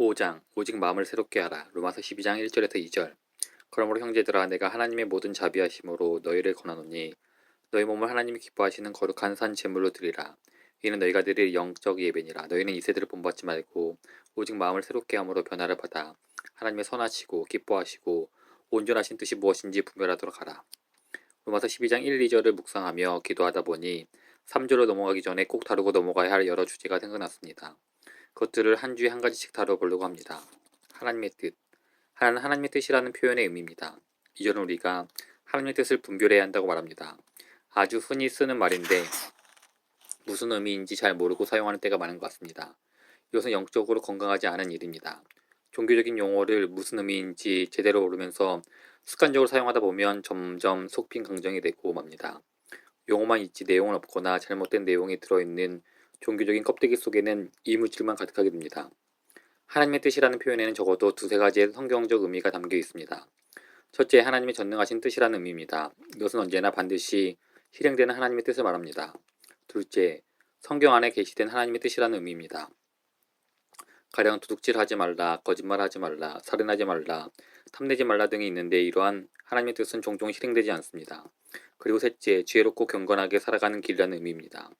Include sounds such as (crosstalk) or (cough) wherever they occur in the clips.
5장 오직 마음을 새롭게 하라. 로마서 12장 1절에서 2절. 그러므로 형제들아 내가 하나님의 모든 자비하심으로 너희를 권하노니 너희 몸을 하나님이 기뻐하시는 거룩한 산 제물로 드리라. 이는 너희가 드릴 영적 예배니라. 너희는 이 세대를 본받지 말고 오직 마음을 새롭게 함으로 변화를 받아 하나님의 선하시고 기뻐하시고 온전하신 뜻이 무엇인지 분별하도록 하라. 로마서 12장 1, 2절을 묵상하며 기도하다 보니 3절로 넘어가기 전에 꼭 다루고 넘어가야 할 여러 주제가 생각났습니다. 그것들을 한 주에 한 가지씩 다뤄보려고 합니다. 하나님의 뜻. 하나는 하나님의 뜻이라는 표현의 의미입니다. 이절은 우리가 하나님의 뜻을 분별해야 한다고 말합니다. 아주 흔히 쓰는 말인데 무슨 의미인지 잘 모르고 사용하는 때가 많은 것 같습니다. 이것은 영적으로 건강하지 않은 일입니다. 종교적인 용어를 무슨 의미인지 제대로 모르면서 습관적으로 사용하다 보면 점점 속빈 강정이 되고 맙니다. 용어만 있지 내용은 없거나 잘못된 내용이 들어있는 종교적인 껍데기 속에는 이물질만 가득하게 됩니다. 하나님의 뜻이라는 표현에는 적어도 두세 가지의 성경적 의미가 담겨 있습니다. 첫째, 하나님의 전능하신 뜻이라는 의미입니다. 이것은 언제나 반드시 실행되는 하나님의 뜻을 말합니다. 둘째, 성경 안에 계시된 하나님의 뜻이라는 의미입니다. 가령 도둑질하지 말라, 거짓말하지 말라, 살인하지 말라, 탐내지 말라 등이 있는데 이러한 하나님의 뜻은 종종 실행되지 않습니다. 그리고 셋째, 지혜롭고 경건하게 살아가는 길이라는 의미입니다.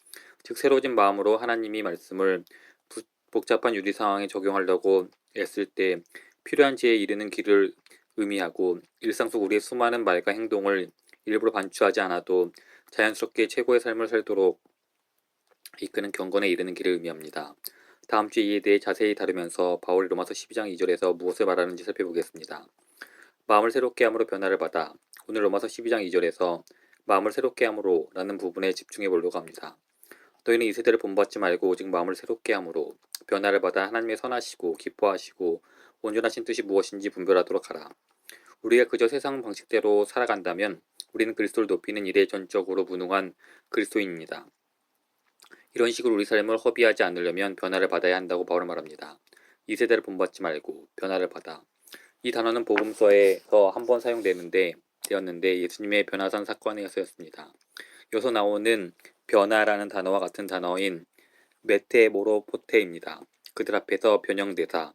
즉 새로워진 마음으로 하나님이 말씀을 부, 복잡한 유리 상황에 적용하려고 애쓸 때 필요한 지혜에 이르는 길을 의미하고 일상 속 우리의 수많은 말과 행동을 일부러 반추하지 않아도 자연스럽게 최고의 삶을 살도록 이끄는 경건에 이르는 길을 의미합니다. 다음 주 이에 대해 자세히 다루면서 바울이 로마서 12장 2절에서 무엇을 말하는지 살펴보겠습니다. 마음을 새롭게 함으로 변화를 받아 오늘 로마서 12장 2절에서 마음을 새롭게 함으로 라는 부분에 집중해 보려고 합니다. 너희는 이 세대를 본받지 말고 오직 마음을 새롭게 함으로 변화를 받아 하나님의 선하시고 기뻐하시고 온전하신 뜻이 무엇인지 분별하도록 하라. 우리가 그저 세상 방식대로 살아간다면 우리는 그리스도를 높이는 일에 전적으로 무능한 그리스도인입니다. 이런 식으로 우리 삶을 허비하지 않으려면 변화를 받아야 한다고 바울은 말합니다. 이 세대를 본받지 말고 변화를 받아. 이 단어는 복음서에서 한 번 사용되는데 되었는데 예수님의 변화산 사건에서였습니다. 여기서 나오는 변화라는 단어와 같은 단어인 메테모로포테입니다. 그들 앞에서 변형되다.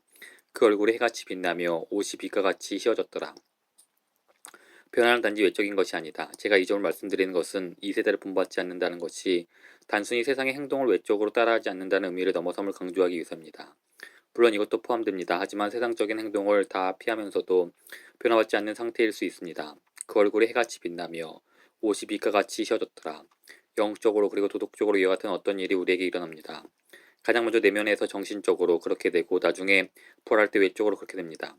그 얼굴에 해같이 빛나며 옷이 빛과 같이 휘어졌더라. 변화는 단지 외적인 것이 아니다. 제가 이 점을 말씀드리는 것은 이 세대를 본받지 않는다는 것이 단순히 세상의 행동을 외적으로 따라하지 않는다는 의미를 넘어섬을 강조하기 위해서입니다. 물론 이것도 포함됩니다. 하지만 세상적인 행동을 다 피하면서도 변화받지 않는 상태일 수 있습니다. 그 얼굴에 해같이 빛나며 옷이 빛과 같이 휘어졌더라. 영적으로 그리고 도덕적으로 이와 같은 어떤 일이 우리에게 일어납니다. 가장 먼저 내면에서 정신적으로 그렇게 되고 나중에 부활할 때 외적으로 그렇게 됩니다.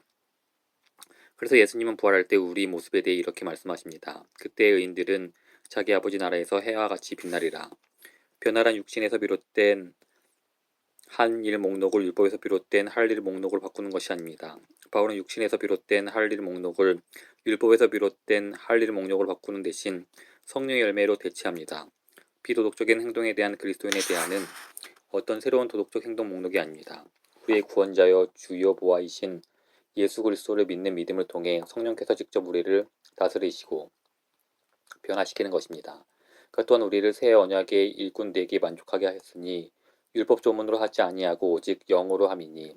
그래서 예수님은 부활할 때 우리 모습에 대해 이렇게 말씀하십니다. 그때 의인들은 자기 아버지 나라에서 해와 같이 빛나리라. 변화란 육신에서 비롯된 한 일 목록을 율법에서 비롯된 할 일 목록을 바꾸는 것이 아닙니다. 바울은 육신에서 비롯된 할 일 목록을 율법에서 비롯된 할 일 목록을 바꾸는 대신 성령의 열매로 대체합니다. 비도덕적인 행동에 대한 그리스도인에 대한은 어떤 새로운 도덕적 행동 목록이 아닙니다. 우리의 구원자여 주여 보아이신 예수 그리스도를 믿는 믿음을 통해 성령께서 직접 우리를 다스리시고 변화시키는 것입니다. 그 또한 우리를 새 언약의 일꾼 되게 만족하게 하였으니 율법 조문으로 하지 아니하고 오직 영으로 함이니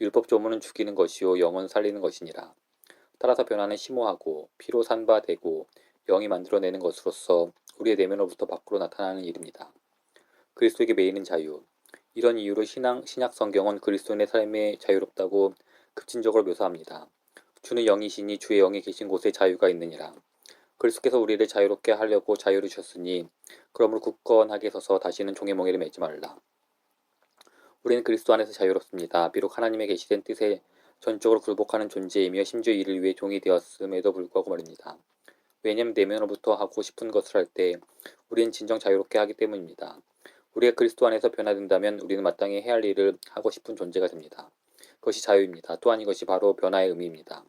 율법 조문은 죽이는 것이요 영은 살리는 것이니라. 따라서 변화는 심오하고 피로 산바되고 영이 만들어내는 것으로서 우리의 내면으로부터 밖으로 나타나는 일입니다. 그리스도에게 매이는 자유. 이런 이유로 신앙, 신약 성경은 그리스도인의 삶에 자유롭다고 급진적으로 묘사합니다. 주는 영이시니 주의 영이 계신 곳에 자유가 있느니라. 그리스도께서 우리를 자유롭게 하려고 자유를 주셨으니 그러므로 굳건하게 서서 다시는 종의 멍에를 매지 말라. 우리는 그리스도 안에서 자유롭습니다. 비록 하나님의 계시된 뜻에 전적으로 굴복하는 존재이며 심지어 이를 위해 종이 되었음에도 불구하고 말입니다. 왜냐하면 내면으로부터 하고 싶은 것을 할 때 우리는 진정 자유롭게 하기 때문입니다. 우리가 그리스도 안에서 변화된다면 우리는 마땅히 해야 할 일을 하고 싶은 존재가 됩니다. 그것이 자유입니다. 또한 이것이 바로 변화의 의미입니다.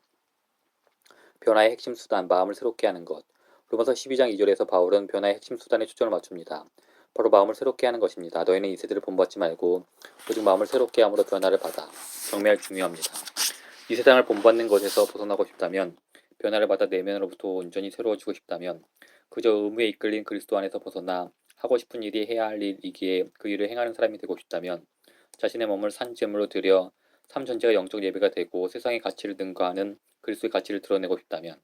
변화의 핵심 수단, 마음을 새롭게 하는 것. 로마서 12장 2절에서 바울은 변화의 핵심 수단에 초점을 맞춥니다. 바로 마음을 새롭게 하는 것입니다. 너희는 이 세대를 본받지 말고 오직 마음을 새롭게 함으로 변화를 받아. 정말 중요합니다. 이 세상을 본받는 것에서 벗어나고 싶다면 변화를 받아 내면으로부터 온전히 새로워지고 싶다면 그저 의무에 이끌린 그리스도 안에서 벗어나 하고 싶은 일이 해야 할 일이기에 그 일을 행하는 사람이 되고 싶다면 자신의 몸을 산재물로 들여 삶 전체가 영적 예배가 되고 세상의 가치를 능가하는 그리스도의 가치를 드러내고 싶다면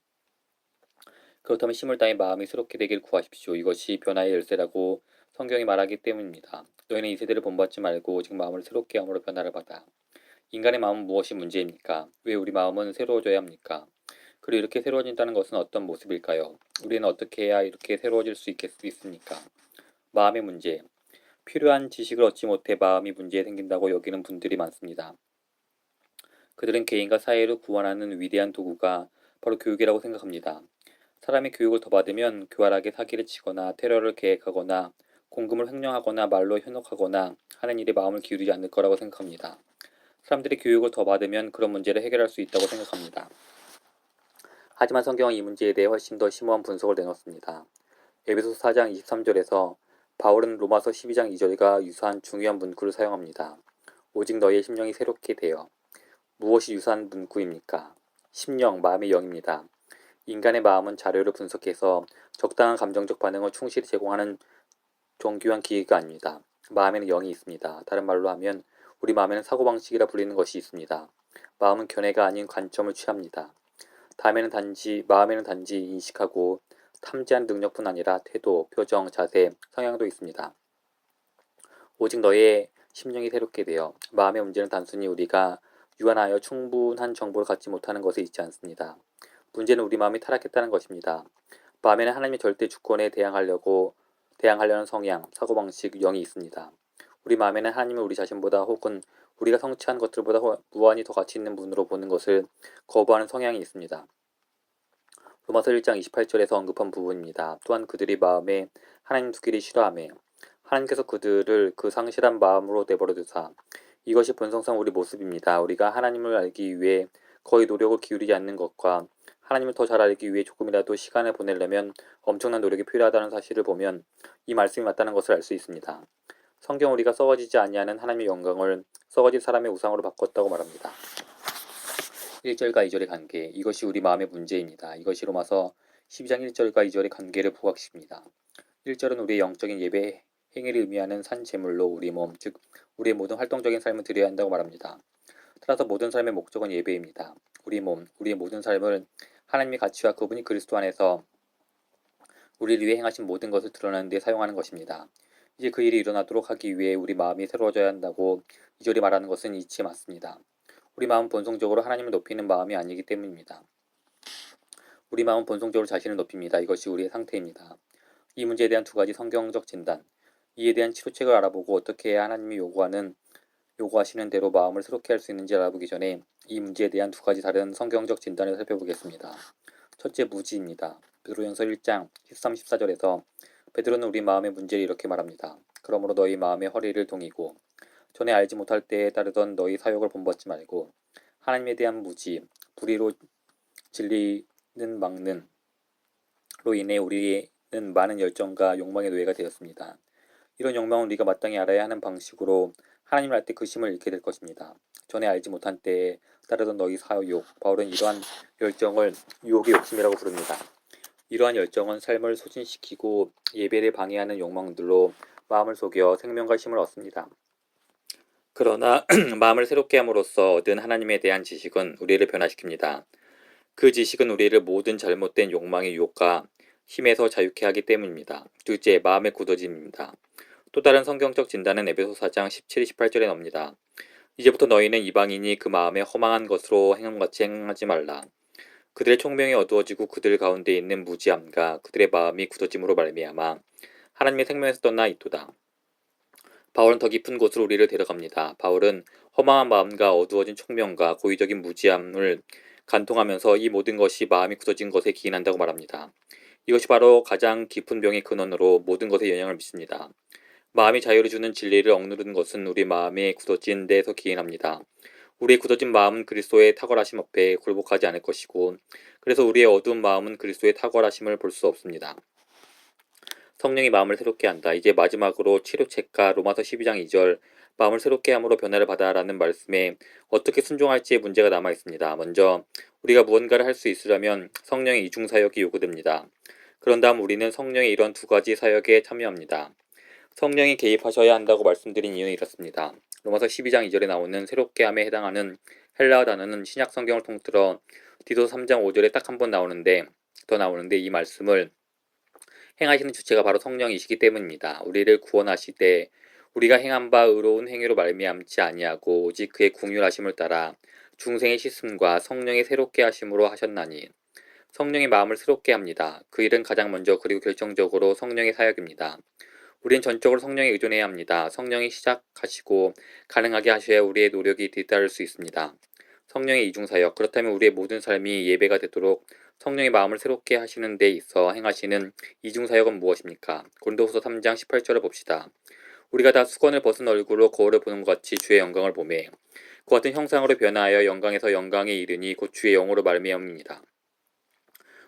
그렇다면 힘을 다해 마음이 새롭게 되길 구하십시오. 이것이 변화의 열쇠라고 성경이 말하기 때문입니다. 너희는 이 세대를 본받지 말고 오직 마음을 새롭게 함으로 변화를 받아. 인간의 마음은 무엇이 문제입니까? 왜 우리 마음은 새로워져야 합니까? 그리고 이렇게 새로워진다는 것은 어떤 모습일까요? 우리는 어떻게 해야 이렇게 새로워질 수 있겠 습니까? 마음의 문제. 필요한 지식을 얻지 못해 마음이 문제 생긴다고 여기는 분들이 많습니다. 그들은 개인과 사회를 구원하는 위대한 도구가 바로 교육이라고 생각합니다. 사람이 교육을 더 받으면 교활하게 사기를 치거나 테러를 계획하거나 공금을 횡령하거나 말로 현혹하거나 하는 일에 마음을 기울이지 않을 거라고 생각합니다. 사람들이 교육을 더 받으면 그런 문제를 해결할 수 있다고 생각합니다. 하지만 성경은 이 문제에 대해 훨씬 더 심오한 분석을 내놓습니다. 에베소 4장 23절에서 바울은 로마서 12장 2절과 유사한 중요한 문구를 사용합니다. 오직 너희의 심령이 새롭게 되어 무엇이 유사한 문구입니까? 심령, 마음의 영입니다. 인간의 마음은 자료를 분석해서 적당한 감정적 반응을 충실히 제공하는 정교한 기계가 아닙니다. 마음에는 영이 있습니다. 다른 말로 하면 우리 마음에는 사고방식이라 불리는 것이 있습니다. 마음은 견해가 아닌 관점을 취합니다. 다음에는 단지 마음에는 단지 인식하고 탐지한 능력뿐 아니라 태도, 표정, 자세, 성향도 있습니다. 오직 너의 심령이 새롭게 되어 마음의 문제는 단순히 우리가 유한하여 충분한 정보를 갖지 못하는 것에 있지 않습니다. 문제는 우리 마음이 타락했다는 것입니다. 마음에는 하나님의 절대 주권에 대항하려고 대항하려는 성향, 사고방식, 영이 있습니다. 우리 마음에는 하나님을 우리 자신보다 혹은 우리가 성취한 것들보다 무한히 더 가치 있는 분으로 보는 것을 거부하는 성향이 있습니다. 로마서 1장 28절에서 언급한 부분입니다. 또한 그들이 마음에 하나님 두기를 싫어하며 하나님께서 그들을 그 상실한 마음으로 내버려 두사 이것이 본성상 우리 모습입니다. 우리가 하나님을 알기 위해 거의 노력을 기울이지 않는 것과 하나님을 더 잘 알기 위해 조금이라도 시간을 보내려면 엄청난 노력이 필요하다는 사실을 보면 이 말씀이 맞다는 것을 알 수 있습니다. 성경 우리가 썩어지지 아니하는 하나님의 영광을 썩어진 사람의 우상으로 바꿨다고 말합니다. 1절과 2절의 관계 이것이 우리 마음의 문제입니다. 이것이 로마서 12장 1절과 2절의 관계를 부각시킵니다. 1절은 우리의 영적인 예배 행위를 의미하는 산 제물로 우리 몸, 즉 우리의 모든 활동적인 삶을 드려야 한다고 말합니다. 따라서 모든 삶의 목적은 예배입니다. 우리 몸, 우리의 모든 삶을 하나님의 가치와 그분이 그리스도 안에서 우리를 위해 행하신 모든 것을 드러내는 데 사용하는 것입니다. 이제 그 일이 일어나도록 하기 위해 우리 마음이 새로워져야 한다고 이절이 말하는 것은 이치 맞습니다. 우리 마음은 본성적으로 하나님을 높이는 마음이 아니기 때문입니다. 우리 마음은 본성적으로 자신을 높입니다. 이것이 우리의 상태입니다. 이 문제에 대한 두 가지 성경적 진단, 이에 대한 치료책을 알아보고 어떻게 해야 하나님이 요구하는 요구하시는 대로 마음을 새롭게 할 수 있는지 알아보기 전에 이 문제에 대한 두 가지 다른 성경적 진단을 살펴보겠습니다. 첫째 무지입니다. 베드로전서 1장 13, 14절에서 베드로는 우리 마음의 문제를 이렇게 말합니다. 그러므로 너희 마음의 허리를 동이고 전에 알지 못할 때에 따르던 너희 사욕을 본받지 말고 하나님에 대한 무지, 불의로 진리는 막는 로 인해 우리는 많은 열정과 욕망의 노예가 되었습니다. 이런 욕망은 우리가 마땅히 알아야 하는 방식으로 하나님을 알 때 그 심을 잃게 될 것입니다. 전에 알지 못한 때에 따르던 너희 사욕, 바울은 이러한 열정을 유혹의 욕심이라고 부릅니다. 이러한 열정은 삶을 소진시키고 예배를 방해하는 욕망들로 마음을 속여 생명과 힘을 얻습니다. 그러나 (clears throat) 마음을 새롭게 함으로써 얻은 하나님에 대한 지식은 우리를 변화시킵니다. 그 지식은 우리를 모든 잘못된 욕망의 유혹과 힘에서 자유케 하기 때문입니다. 둘째, 마음의 굳어짐입니다. 또 다른 성경적 진단은 에베소 4장 17, 18절에 나옵니다. 이제부터 너희는 이방인이 그 마음에 허망한 것으로 행함같이 행하지 말라. 그들의 총명이 어두워지고 그들 가운데 있는 무지함과 그들의 마음이 굳어짐으로 말미암아 하나님의 생명에서 떠나 있도다. 바울은 더 깊은 곳으로 우리를 데려갑니다. 바울은 허망한 마음과 어두워진 총명과 고의적인 무지함을 간통하면서 이 모든 것이 마음이 굳어진 것에 기인한다고 말합니다. 이것이 바로 가장 깊은 병의 근원으로 모든 것에 영향을 미칩니다. 마음이 자유를 주는 진리를 억누르는 것은 우리 마음이 굳어진 데서 기인합니다. 우리의 굳어진 마음은 그리스도의 탁월하심 앞에 굴복하지 않을 것이고 그래서 우리의 어두운 마음은 그리스도의 탁월하심을 볼 수 없습니다. 성령이 마음을 새롭게 한다. 이제 마지막으로 치료책과 로마서 12장 2절 마음을 새롭게 함으로 변화를 받아라는 말씀에 어떻게 순종할지의 문제가 남아 있습니다. 먼저 우리가 무언가를 할 수 있으려면 성령의 이중 사역이 요구됩니다. 그런 다음 우리는 성령의 이런 두 가지 사역에 참여합니다. 성령이 개입하셔야 한다고 말씀드린 이유는 이렇습니다. 로마서 12장 2절에 나오는 새롭게 함에 해당하는 헬라어 단어는 신약 성경을 통틀어 디도 3장 5절에 딱 한 번 나오는데 더 나오는데 이 말씀을 행하시는 주체가 바로 성령이시기 때문입니다. 우리를 구원하시되 우리가 행한 바 의로운 행위로 말미암지 아니하고 오직 그의 궁휼하심을 따라 중생의 씻음과 성령의 새롭게 하심으로 하셨나니 성령의 마음을 새롭게 합니다. 그 일은 가장 먼저 그리고 결정적으로 성령의 사역입니다. 우리는 전적으로 성령에 의존해야 합니다. 성령이 시작하시고 가능하게 하셔야 우리의 노력이 뒤따를 수 있습니다. 성령의 이중사역 그렇다면 우리의 모든 삶이 예배가 되도록 성령의 마음을 새롭게 하시는 데 있어 행하시는 이중사역은 무엇입니까? 고린도후서 3장 18절을 봅시다. 우리가 다 수건을 벗은 얼굴로 거울을 보는 것 같이 주의 영광을 보매 그 같은 형상으로 변화하여 영광에서 영광에 이르니 곧 주의 영으로 말미암습니다.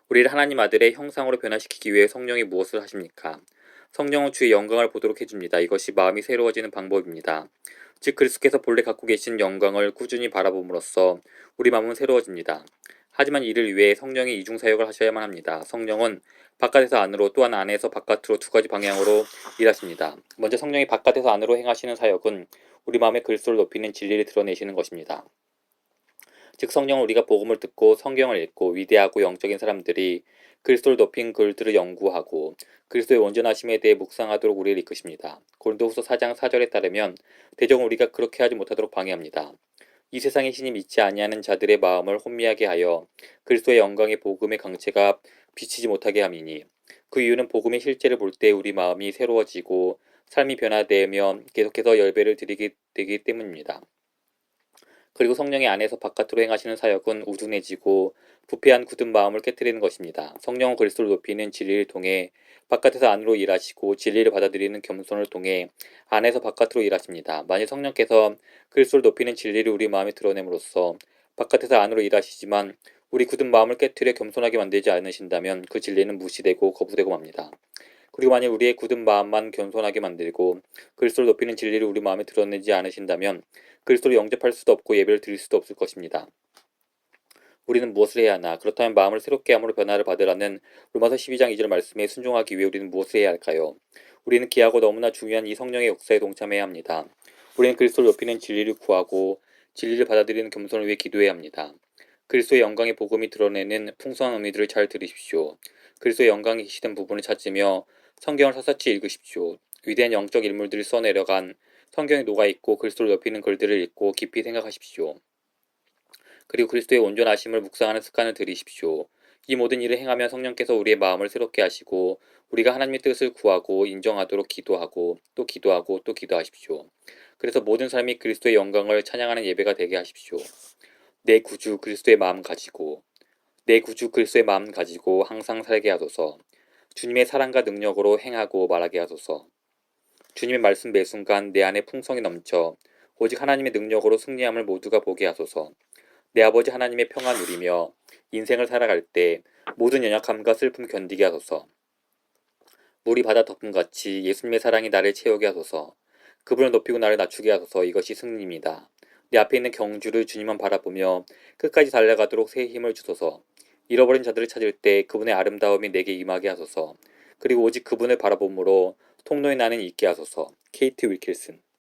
우리를 하나님 아들의 형상으로 변화시키기 위해 성령이 무엇을 하십니까? 성령은 주의 영광을 보도록 해줍니다. 이것이 마음이 새로워지는 방법입니다. 즉 그리스도께서 본래 갖고 계신 영광을 꾸준히 바라봄으로써 우리 마음은 새로워집니다. 하지만 이를 위해 성령이 이중 사역을 하셔야만 합니다. 성령은 바깥에서 안으로 또한 안에서 바깥으로 두 가지 방향으로 일하십니다. 먼저 성령이 바깥에서 안으로 행하시는 사역은 우리 마음의 그리스도를 높이는 진리를 드러내시는 것입니다. 즉 성령은 우리가 복음을 듣고 성경을 읽고 위대하고 영적인 사람들이 그리스도를 높인 글들을 연구하고 그리스도의 온전하심에 대해 묵상하도록 우리를 이끄십니다. 고린도후서 4장 4절에 따르면 대적은 우리가 그렇게 하지 못하도록 방해합니다. 이 세상의 신이 믿지 아니하는 자들의 마음을 혼미하게 하여 그리스도의 영광의 복음의 강체가 비치지 못하게 함이니 그 이유는 복음의 실제를 볼 때 우리 마음이 새로워지고 삶이 변화되며 계속해서 열배를 드리게 되기 때문입니다. 그리고 성령의 안에서 바깥으로 행하시는 사역은 우둔해지고 부패한 굳은 마음을 깨뜨리는 것입니다. 성령은 그리스도를 높이는 진리를 통해 바깥에서 안으로 일하시고 진리를 받아들이는 겸손을 통해 안에서 바깥으로 일하십니다. 만일 성령께서 그리스도를 높이는 진리를 우리 마음에 드러냄으로써 바깥에서 안으로 일하시지만 우리 굳은 마음을 깨뜨려 겸손하게 만들지 않으신다면 그 진리는 무시되고 거부되고 맙니다. 그리고 만일 우리의 굳은 마음만 겸손하게 만들고 그리스도를 높이는 진리를 우리 마음에 드러내지 않으신다면 그리스도를 영접할 수도 없고 예배를 드릴 수도 없을 것입니다. 우리는 무엇을 해야 하나? 그렇다면 마음을 새롭게 함으로 변화를 받으라는 로마서 12장 2절 말씀에 순종하기 위해 우리는 무엇을 해야 할까요? 우리는 귀하고 너무나 중요한 이 성령의 역사에 동참해야 합니다. 우리는 그리스도를 높이는 진리를 구하고 진리를 받아들이는 겸손을 위해 기도해야 합니다. 그리스도의 영광의 복음이 드러내는 풍성한 의미들을 잘 들으십시오. 그리스도의 영광이 계시던 부분을 찾으며 성경을 샅샅이 읽으십시오. 위대한 영적 인물들이 써내려간 성경에 녹아있고 그리스도를 높이는 글들을 읽고 깊이 생각하십시오. 그리고 그리스도의 온전하심을 묵상하는 습관을 들이십시오. 이 모든 일을 행하면 성령께서 우리의 마음을 새롭게 하시고 우리가 하나님의 뜻을 구하고 인정하도록 기도하고 또 기도하고 또 기도하십시오. 그래서 모든 삶이 그리스도의 영광을 찬양하는 예배가 되게 하십시오. 내 구주 그리스도의 마음 가지고 내 구주 그리스도의 마음 가지고 항상 살게 하소서. 주님의 사랑과 능력으로 행하고 말하게 하소서. 주님의 말씀 매 순간 내 안에 풍성이 넘쳐 오직 하나님의 능력으로 승리함을 모두가 보게 하소서. 내 아버지 하나님의 평안 누리며 인생을 살아갈 때 모든 연약함과 슬픔 견디게 하소서. 물이 바다 덮음 같이 예수님의 사랑이 나를 채우게 하소서. 그분을 높이고 나를 낮추게 하소서. 이것이 승리입니다. 내 앞에 있는 경주를 주님만 바라보며 끝까지 달려가도록 새 힘을 주소서. 잃어버린 자들을 찾을 때 그분의 아름다움이 내게 임하게 하소서. 그리고 오직 그분을 바라봄으로 통로에 나는 있게 하소서. 케이트 윌킬슨